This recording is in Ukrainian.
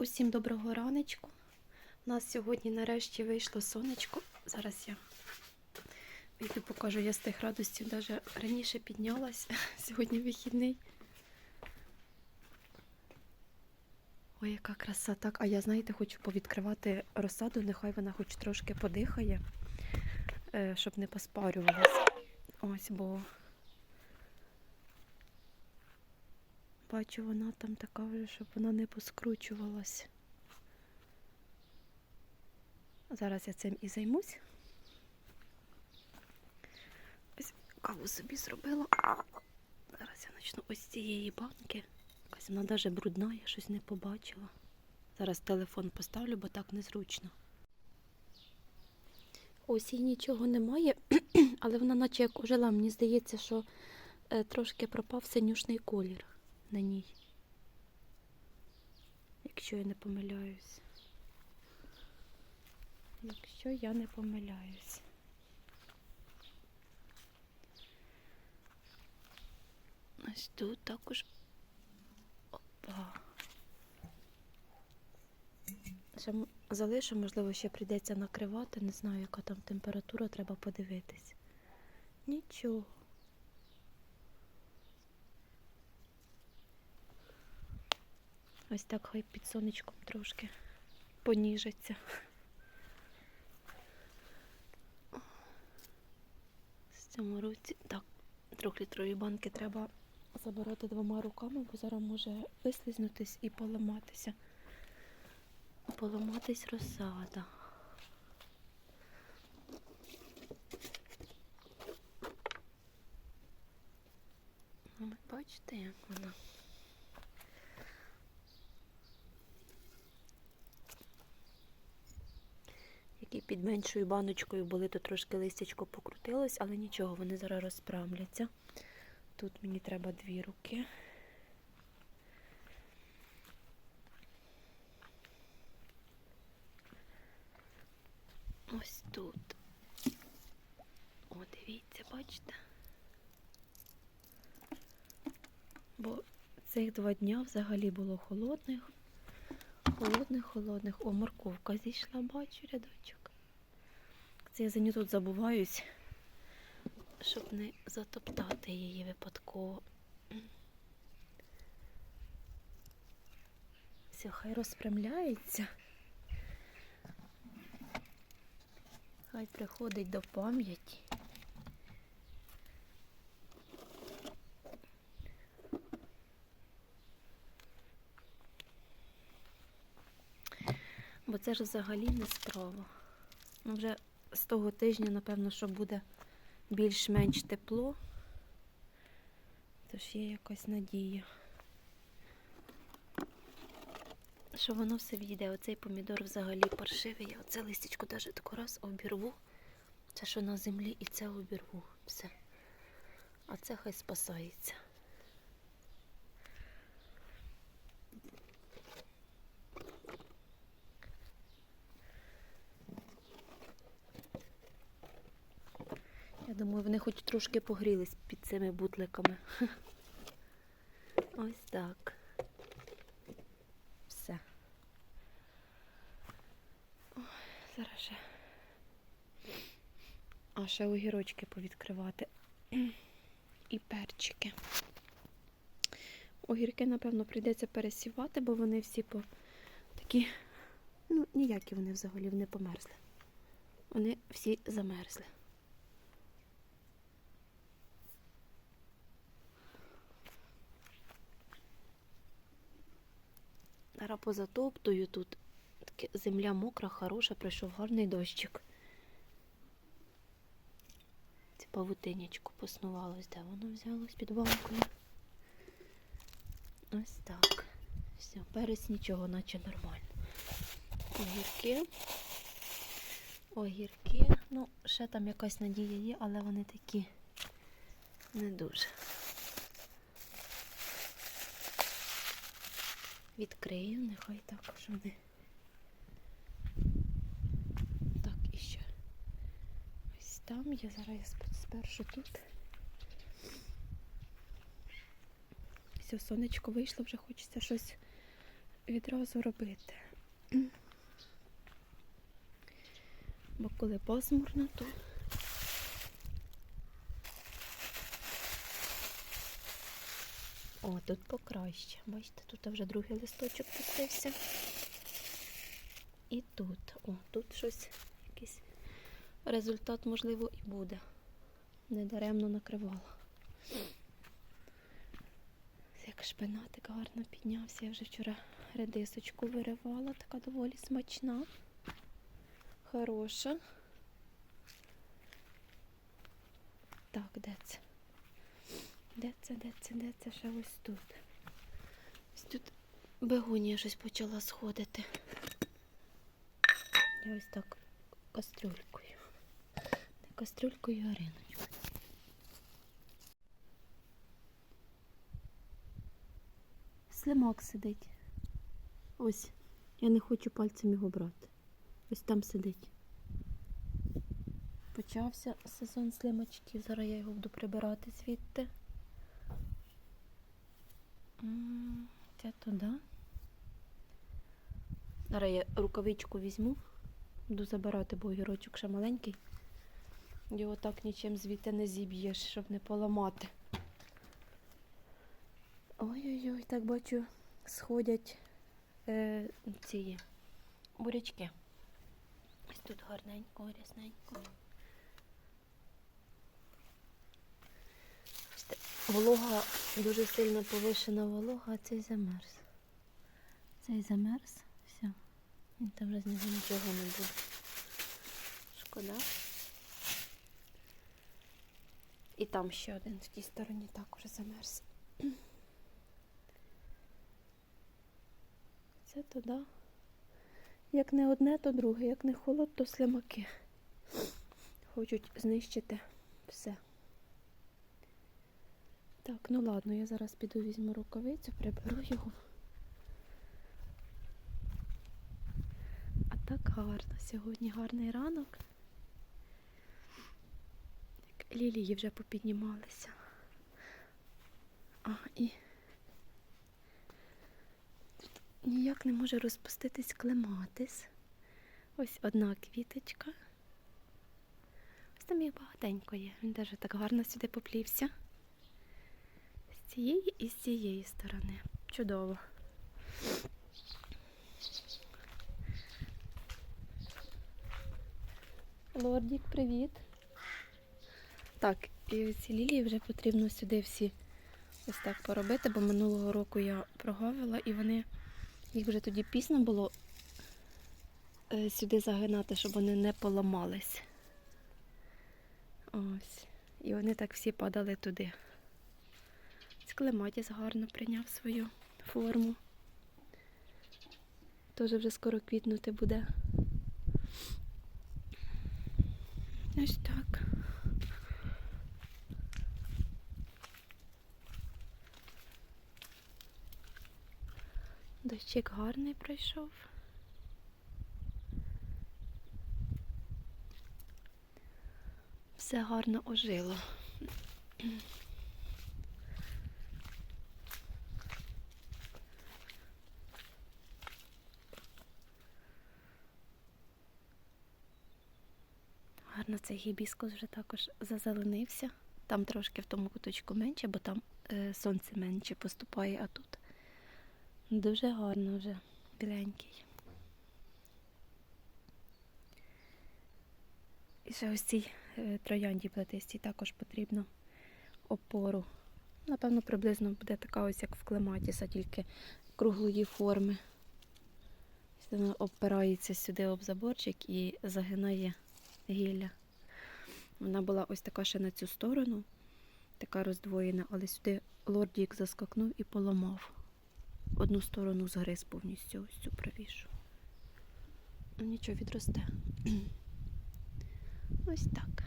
Усім доброго раночку. У нас сьогодні нарешті вийшло сонечко. Зараз я вийду покажу, я з тих радостів навіть раніше піднялась. Сьогодні вихідний. Ой, яка краса. Так, а я, знаєте, хочу повідкривати розсаду, нехай вона хоч трошки подихає, е, щоб не поспарювалася. Ось, бо бачу, вона там така вже, щоб вона не поскручувалась. Зараз я цим і займусь. Ось каву собі зробила. Зараз я почну ось з цієї банки. Якась вона навіть брудна, я щось не побачила. Зараз телефон поставлю, бо так незручно. Ось їй нічого немає, але вона наче як ожила. Мені здається, що е, трошки пропав синюшний колір на ній. Якщо я не помиляюсь. Якщо я не помиляюсь. Ось тут також. Опа. Ще залишу, можливо, ще прийдеться накривати. Не знаю, яка там температура, треба подивитись. Нічого. Ось так хай під сонечком трошки поніжиться. В цьому році так, трьохлітрові банки треба забирати двома руками, бо зараз може вислизнутись і поламатися. Поламатись розсада. Ну, бачите, як вона? Під меншою баночкою були, то трошки листячко покрутилось, але нічого, вони зараз розправляться. Тут мені треба дві руки. Ось тут. О, дивіться, бачите? Бо цих два дня взагалі було холодних. Холодних, холодних. О, морковка зійшла, бачу рядочок. Це я за нього тут забуваюсь, щоб не затоптати її випадково. Все, хай розпрямляється. Хай приходить до пам'яті. Бо це ж взагалі не справа. Ну, вже з того тижня, напевно, що буде більш-менш тепло. Тож є якась надія. Що воно все війде. Оцей помідор взагалі паршивий. Я оце листячко навіть таку раз обірву. Це що на землі і це обірву. Все. А це хай спасається. Думаю, вони хоч трошки погрілись під цими бутликами. Ось так. Все. Ой, зараз ще. А ще огірочки повідкривати. І перчики. Огірки, напевно, прийдеться пересівати, бо вони всі по такі, ну, ніякі вони взагалі вони померзли. Вони всі замерзли. Зараз позатоптую тут. Земля мокра, хороша, прийшов гарний дощик. Це павутинячко поснувалось, де воно взялось під банкою. Ось так. Все, перець нічого, наче нормально. Огірки. Огірки. Ну, ще там якась надія є, але вони такі не дуже. Відкрию, нехай також вони. Так, і ще. Ось там я зараз спершу тут. Все, сонечко вийшло, вже хочеться щось відразу робити. Бо коли пасмурно, то О, тут покраще. Бачите, тут вже другий листочок пустився. І тут. О, тут щось, якийсь результат, можливо, і буде. Недаремно накривала. Як шпинатик гарно піднявся. Я вже вчора редисочку виривала, така доволі смачна. Хороша. Так, де це? Де це, де це, де це? Ще ось тут. Ось тут бегонія щось почала сходити. Я ось так кастрюлькою. Не кастрюлькою, а риночкою. Слимак сидить. Ось. Я не хочу пальцем його брати. Ось там сидить. Почався сезон слимачків. Зараз я його буду прибирати звідти. Це туди. Зараз я рукавичку візьму. Буду забирати, бо огірочок ще маленький. Його так нічим звідти не зіб'єш, щоб не поламати. Ой-ой-ой, так бачу, сходять е, ці бурячки. Ось тут гарненько, рясненько. Бачите, Волога, дуже сильно повишена волога, а цей замерз. Цей замерз, все. Він там вже з нього нічого не буде. Шкода. І там ще один в тій стороні також замерз. Це туди. Як не одне, то друге. Як не холод, то слимаки. Хочуть знищити все. Так, ну ладно, я зараз піду візьму рукавицю, приберу його. А так гарно. Сьогодні гарний ранок. Так, лілії вже попіднімалися. А, і тут ніяк не може розпуститись клематис. Ось одна квіточка. Ось там їх багатенько є. Він теж так гарно сюди поплівся. Цієї і з цієї сторони. Чудово. Лордік, привіт. Так, і ці лілії вже потрібно сюди всі ось так поробити, бо минулого року я прогавила і вони їх вже тоді пізно було е, сюди загинати, щоб вони не поламались. Ось. І вони так всі падали туди. Склематіс гарно прийняв свою форму. Теж вже скоро квітнути буде. Ось так. Дощик гарний пройшов. Все гарно ожило. Гарно цей гібіскус вже також зазеленився. Там трошки в тому куточку менше, бо там е, сонце менше поступає, а тут дуже гарно вже біленький. І ще ось цій е, троянді плетистій також потрібно опору. Напевно, приблизно буде така ось, як в клематіса, тільки круглої форми. Вона опирається сюди об заборчик і загинає гілля. Вона була ось така ще на цю сторону, така роздвоєна, але сюди лордік заскакнув і поламав. Одну сторону згриз повністю ось цю правішу. Ну, Нічого відросте. Ось так.